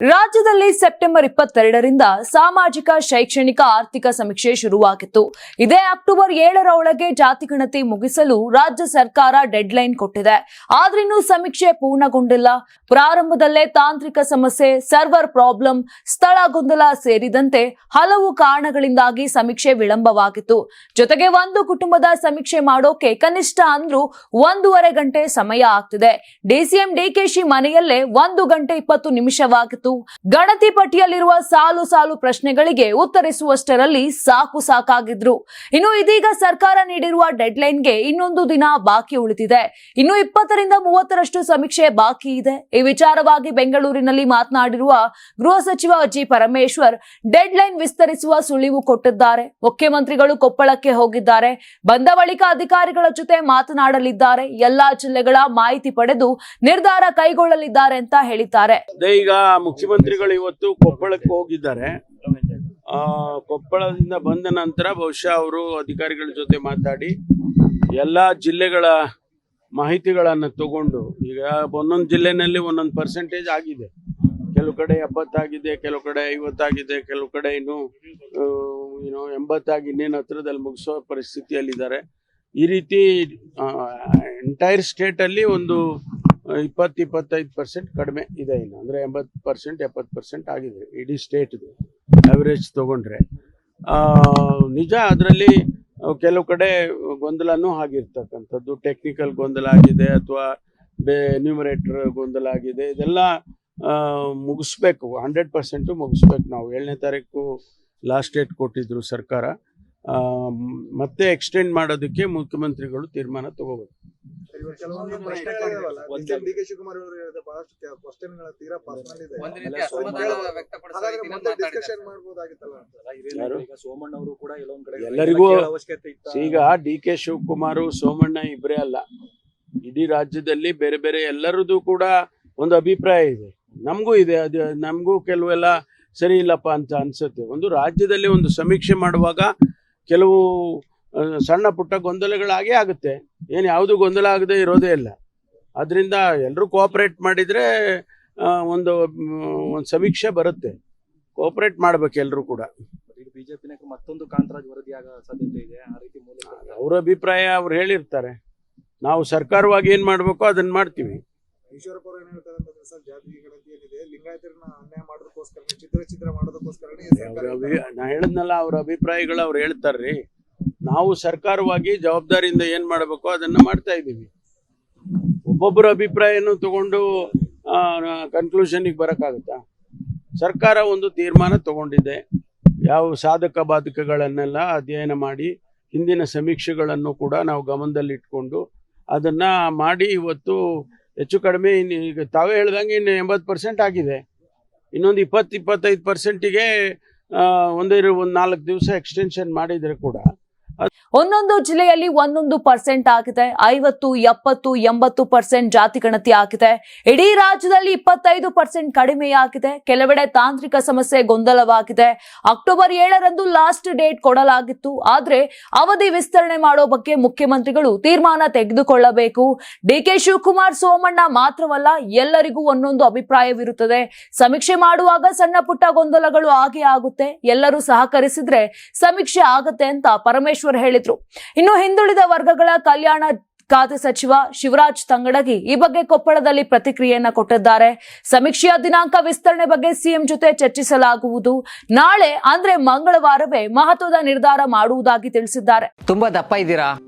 ರಾಜ್ಯದಲ್ಲಿ ಸೆಪ್ಟೆಂಬರ್ ಇಪ್ಪತ್ತೆರಡರಿಂದ ಸಾಮಾಜಿಕ, ಶೈಕ್ಷಣಿಕ, ಆರ್ಥಿಕ ಸಮೀಕ್ಷೆ ಶುರುವಾಗಿತ್ತು. ಇದೇ ಅಕ್ಟೋಬರ್ ಏಳರ ಒಳಗೆ ಜಾತಿಗಣತಿ ಮುಗಿಸಲು ರಾಜ್ಯ ಸರ್ಕಾರ ಡೆಡ್ಲೈನ್ ಕೊಟ್ಟಿದೆ. ಆದ್ರಿನ್ನೂ ಸಮೀಕ್ಷೆ ಪೂರ್ಣಗೊಂಡಿಲ್ಲ. ಪ್ರಾರಂಭದಲ್ಲೇ ತಾಂತ್ರಿಕ ಸಮಸ್ಯೆ, ಸರ್ವರ್ ಪ್ರಾಬ್ಲಮ್, ಸ್ಥಳ ಗೊಂದಲ ಸೇರಿದಂತೆ ಹಲವು ಕಾರಣಗಳಿಂದಾಗಿ ಸಮೀಕ್ಷೆ ವಿಳಂಬವಾಗಿತ್ತು. ಜೊತೆಗೆ ಒಂದು ಕುಟುಂಬದ ಸಮೀಕ್ಷೆ ಮಾಡೋಕೆ ಕನಿಷ್ಠ ಅಂದ್ರೂ ಒಂದೂವರೆ ಗಂಟೆ ಸಮಯ ಆಗ್ತಿದೆ. ಡಿಸಿಎಂ ಡಿಕೆಶಿ ಮನೆಯಲ್ಲೇ ಒಂದು ಗಂಟೆ ಇಪ್ಪತ್ತು ನಿಮಿಷವಾಗಿತ್ತು. ಗಣತಿ ಪಟ್ಟಿಯಲ್ಲಿರುವ ಸಾಲು ಸಾಲು ಪ್ರಶ್ನೆಗಳಿಗೆ ಉತ್ತರಿಸುವಷ್ಟರಲ್ಲಿ ಸಾಕು ಸಾಕಾಗಿದ್ರು. ಇನ್ನು ಇದೀಗ ಸರ್ಕಾರ ನೀಡಿರುವ ಡೆಡ್ಲೈನ್ಗೆ ಇನ್ನೊಂದು ದಿನ ಬಾಕಿ ಉಳಿದಿದೆ. ಇನ್ನು ಇಪ್ಪತ್ತರಿಂದ ಮೂವತ್ತರಷ್ಟು ಸಮೀಕ್ಷೆ ಬಾಕಿ ಇದೆ. ಈ ವಿಚಾರವಾಗಿ ಬೆಂಗಳೂರಿನಲ್ಲಿ ಮಾತನಾಡಿರುವ ಗೃಹ ಸಚಿವ ಜಿ ಪರಮೇಶ್ವರ್, ಡೆಡ್ಲೈನ್ ವಿಸ್ತರಿಸುವ ಸುಳಿವು ಕೊಟ್ಟಿದ್ದಾರೆ. ಮುಖ್ಯಮಂತ್ರಿಗಳು ಕೊಪ್ಪಳಕ್ಕೆ ಹೋಗಿದ್ದಾರೆ. ಬಂದ ಬಳಿಕ ಅಧಿಕಾರಿಗಳ ಜೊತೆ ಮಾತನಾಡಲಿದ್ದಾರೆ. ಎಲ್ಲಾ ಜಿಲ್ಲೆಗಳ ಮಾಹಿತಿ ಪಡೆದು ನಿರ್ಧಾರ ಕೈಗೊಳ್ಳಲಿದ್ದಾರೆ ಅಂತ ಹೇಳಿದ್ದಾರೆ. ಮುಖ್ಯಮಂತ್ರಿಗಳು ಇವತ್ತು ಕೊಪ್ಪಳಕ್ಕೆ ಹೋಗಿದ್ದಾರೆ. ಆ, ಕೊಪ್ಪಳದಿಂದ ಬಂದ ನಂತರ ಬಹುಶಃ ಅವರು ಅಧಿಕಾರಿಗಳ ಜೊತೆ ಮಾತಾಡಿ ಎಲ್ಲ ಜಿಲ್ಲೆಗಳ ಮಾಹಿತಿಗಳನ್ನು ತಗೊಂಡು ಈಗ ಒಂದೊಂದು ಜಿಲ್ಲೆನಲ್ಲಿ ಒಂದೊಂದು ಪರ್ಸೆಂಟೇಜ್ ಆಗಿದೆ. ಕೆಲವು ಕಡೆ ಎಪ್ಪತ್ತಾಗಿದೆ ಕೆಲವು ಕಡೆ ಐವತ್ತಾಗಿದೆ ಕೆಲವು ಕಡೆ ಇನ್ನು ಏನು ಎಂಬತ್ತಾಗಿ ಇನ್ನೇನು ಹತ್ರದಲ್ಲಿ ಮುಗಿಸೋ ಪರಿಸ್ಥಿತಿಯಲ್ಲಿದ್ದಾರೆ. ಈ ರೀತಿ ಎಂಟೈರ್ ಸ್ಟೇಟಲ್ಲಿ ಒಂದು ಇಪ್ಪತ್ತು ಇಪ್ಪತ್ತೈದು ಪರ್ಸೆಂಟ್ ಕಡಿಮೆ ಇದೆ ಇನ್ನು. ಅಂದರೆ ಎಂಬತ್ತು ಪರ್ಸೆಂಟ್, ಎಪ್ಪತ್ತು ಪರ್ಸೆಂಟ್ ಆಗಿದೆ ಇಡೀ ಸ್ಟೇಟ್ದು ಅವರೇಜ್ ತೊಗೊಂಡ್ರೆ. ನಿಜ ಅದರಲ್ಲಿ ಕೆಲವು ಕಡೆ ಗೊಂದಲನೂ ಆಗಿರ್ತಕ್ಕಂಥದ್ದು. ಟೆಕ್ನಿಕಲ್ ಗೊಂದಲ ಆಗಿದೆ ಅಥವಾ ಬೇ ನ್ಯೂಮರೇಟರ್ ಗೊಂದಲ ಆಗಿದೆ. ಇದೆಲ್ಲ ಮುಗಿಸ್ಬೇಕು. ಹಂಡ್ರೆಡ್ ಪರ್ಸೆಂಟು ಮುಗಿಸ್ಬೇಕು ನಾವು. ಏಳನೇ ತಾರೀಕು ಲಾಸ್ಟ್ ಡೇಟ್ ಕೊಟ್ಟಿದ್ರು ಸರ್ಕಾರ. ಮತ್ತೆ ಎಕ್ಸ್ಟೆಂಡ್ ಮಾಡೋದಕ್ಕೆ ಮುಖ್ಯಮಂತ್ರಿಗಳು ತೀರ್ಮಾನ ತಗೋಬೇಕು. ಡಿ ಕೆ ಶಿವಕುಮಾರ್ ಅವರು ಹೇಳಿದ ಬಹಳಷ್ಟು ಕ್ವಶನ್ಗಳ ತೀರಾ ಪರ್ಸನಲ್ ಇದೆ. ಮಾತಾಡಿದ್ದಾರೆ. ಡಿಸ್ಕಷನ್ ಮಾಡ್ಬೋದಾಗಿತ್ತಲ್ಲ ಈಗ ಸೋಮಣ್ಣ ಅವರು ಕೂಡ ಎಲ್ಲೊಂದ್ ಕಡೆ ಎಲ್ಲರಿಗೂ ಅವಶ್ಯಕತೆ ಇತ್ತ. ಈಗ ಡಿ ಕೆ ಶಿವಕುಮಾರ್ ಸೋಮಣ್ಣ ಇಬ್ಬರೇ ಅಲ್ಲ. ಇಡೀ ರಾಜ್ಯದಲ್ಲಿ ಬೇರೆ ಬೇರೆ ಎಲ್ಲರದು ಕೂಡ ಒಂದು ಅಭಿಪ್ರಾಯ ಇದೆ. ನಮಗೂ ಇದೆ ಅದು ನಮಗೂ ಕೆಲವೆಲ್ಲ ಸರಿ ಇಲ್ಲಪ್ಪ ಅಂತ ಅನ್ಸುತ್ತೆ. ಒಂದು ರಾಜ್ಯದಲ್ಲಿ ಒಂದು ಸಮೀಕ್ಷೆ ಮಾಡುವಾಗ ಕೆಲವು ಸಣ್ಣ ಪುಟ್ಟ ಗೊಂದಲಗಳಾಗೇ ಆಗುತ್ತೆ. ಏನು ಯಾವುದು ಗೊಂದಲ ಆಗದೆ ಇರೋದೇ ಇಲ್ಲ. ಅದರಿಂದ ಎಲ್ಲರೂ ಕೋಆಪರೇಟ್ ಮಾಡಿದರೆ ಒಂದು ಒಂದು ಸಮೀಕ್ಷೆ ಬರುತ್ತೆ. ಕೋಆಪರೇಟ್ ಮಾಡ್ಬೇಕು ಎಲ್ಲರೂ ಕೂಡ. ಈಗ ಬಿಜೆಪಿನ ಮತ್ತೊಂದು ಕಾಂತರಾಜ್ ವರದಿ ಆಗೋ ಸಾಧ್ಯತೆ ಇದೆ. ಆ ರೀತಿ ಮೂಲಕ ಅವ್ರ ಅಭಿಪ್ರಾಯ ಅವ್ರು ಹೇಳಿರ್ತಾರೆ. ನಾವು ಸರ್ಕಾರವಾಗಿ ಏನ್ ಮಾಡ್ಬೇಕೋ ಅದನ್ನ ಮಾಡ್ತೀವಿ. ಈಶ್ವರಪ್ಪ ಅವರು ಏನ್ ಹೇಳ್ತಾರೆ ಅಂತಂದ್ರೆ ಸರ್ ಜಾತಿ ಗಣತಿ ಏನಿದೆ ಲಿಂಗಾಯತರನ್ನ ಅನ್ಯಾಯ ಮಾಡೋದಕ್ಕೋಸ್ಕರ ಚಿತ್ರ ಚಿತ್ರ ಅಭಿ ನಾ ಹೇಳದ್ನಲ್ಲ ಅವ್ರ ಅಭಿಪ್ರಾಯಗಳು ಅವ್ರು ಹೇಳ್ತಾರ್ರಿ. ನಾವು ಸರ್ಕಾರವಾಗಿ ಜವಾಬ್ದಾರಿಯಿಂದ ಏನ್ ಮಾಡಬೇಕು ಅದನ್ನ ಮಾಡ್ತಾ ಇದ್ದೀವಿ. ಒಬ್ಬೊಬ್ಬರ ಅಭಿಪ್ರಾಯನೂ ತಗೊಂಡು ಕನ್ಕ್ಲೂಷನ್ಗೆ ಬರೋಕ್ಕಾಗುತ್ತಾ? ಸರ್ಕಾರ ಒಂದು ತೀರ್ಮಾನ ತಗೊಂಡಿದೆ. ಯಾವ ಸಾಧಕ ಬಾಧಕಗಳನ್ನೆಲ್ಲ ಅಧ್ಯಯನ ಮಾಡಿ, ಹಿಂದಿನ ಸಮೀಕ್ಷೆಗಳನ್ನು ಕೂಡ ನಾವು ಗಮನದಲ್ಲಿಟ್ಕೊಂಡು ಅದನ್ನ ಮಾಡಿ ಇವತ್ತು ಹೆಚ್ಚು ಕಡಿಮೆ ಈಗ ತಾವೇ ಹೇಳ್ದಂಗೆ ಇನ್ನು ಎಂಬತ್ತು ಪರ್ಸೆಂಟ್ ಆಗಿದೆ. ಇನ್ನೊಂದು ಇಪ್ಪತ್ತು, ಇಪ್ಪತ್ತೈದು ಪರ್ಸೆಂಟಿಗೆ ಒಂದೇ, ಒಂದು ನಾಲ್ಕು ದಿವಸ ಎಕ್ಸ್ಟೆನ್ಷನ್ ಮಾಡಿದರೆ ಕೂಡ. ಒಂದೊಂದು ಜಿಲ್ಲೆಯಲ್ಲಿ ಒಂದೊಂದು ಪರ್ಸೆಂಟ್ ಆಗಿದೆ. ಐವತ್ತು, ಎಪ್ಪತ್ತು, ಎಂಬತ್ತು ಪರ್ಸೆಂಟ್ ಜಾತಿ ಗಣತಿ ಆಗಿದೆ. ಇಡೀ ರಾಜ್ಯದಲ್ಲಿ ಇಪ್ಪತ್ತೈದು ಪರ್ಸೆಂಟ್ ಕಡಿಮೆಯಾಗಿದೆ ಕೆಲವೆಡೆ ತಾಂತ್ರಿಕ ಸಮಸ್ಯೆ ಗೊಂದಲವಾಗಿದೆ. ಅಕ್ಟೋಬರ್ ಏಳರಂದು ಲಾಸ್ಟ್ ಡೇಟ್ ಕೊಡಲಾಗಿತ್ತು. ಆದ್ರೆ ಅವಧಿ ವಿಸ್ತರಣೆ ಮಾಡೋ ಬಗ್ಗೆ ಮುಖ್ಯಮಂತ್ರಿಗಳು ತೀರ್ಮಾನ ತೆಗೆದುಕೊಳ್ಳಬೇಕು. ಡಿಕೆ ಶಿವಕುಮಾರ್ ಸೋಮಣ್ಣ ಮಾತ್ರವಲ್ಲ, ಎಲ್ಲರಿಗೂ ಒಂದೊಂದು ಅಭಿಪ್ರಾಯವಿರುತ್ತದೆ. ಸಮೀಕ್ಷೆ ಮಾಡುವಾಗ ಸಣ್ಣ ಪುಟ್ಟ ಗೊಂದಲಗಳು ಆಗೇ ಆಗುತ್ತೆ. ಎಲ್ಲರೂ ಸಹಕರಿಸಿದ್ರೆ ಸಮೀಕ್ಷೆ ಆಗತ್ತೆ ಅಂತ ಪರಮೇಶ್ವರ್ ಹೇಳಿದ್ರು. ಇನ್ನು ಹಿಂದುಳಿದ ವರ್ಗಗಳ ಕಲ್ಯಾಣ ಖಾತೆ ಸಚಿವ ಶಿವರಾಜ್ ತಂಗಡಗಿ ಈ ಬಗ್ಗೆ ಕೊಪ್ಪಳದಲ್ಲಿ ಪ್ರತಿಕ್ರಿಯೆಯನ್ನ ಕೊಟ್ಟಿದ್ದಾರೆ. ಸಮೀಕ್ಷೆಯ ದಿನಾಂಕ ವಿಸ್ತರಣೆ ಬಗ್ಗೆ ಸಿಎಂ ಜೊತೆ ಚರ್ಚಿಸಲಾಗುವುದು. ನಾಳೆ ಅಂದ್ರೆ ಮಂಗಳವಾರವೇ ಮಹತ್ವದ ನಿರ್ಧಾರ ಮಾಡುವುದಾಗಿ ತಿಳಿಸಿದ್ದಾರೆ. ತುಂಬಾ ದಪ್ಪ ಇದ್ದೀರಾ?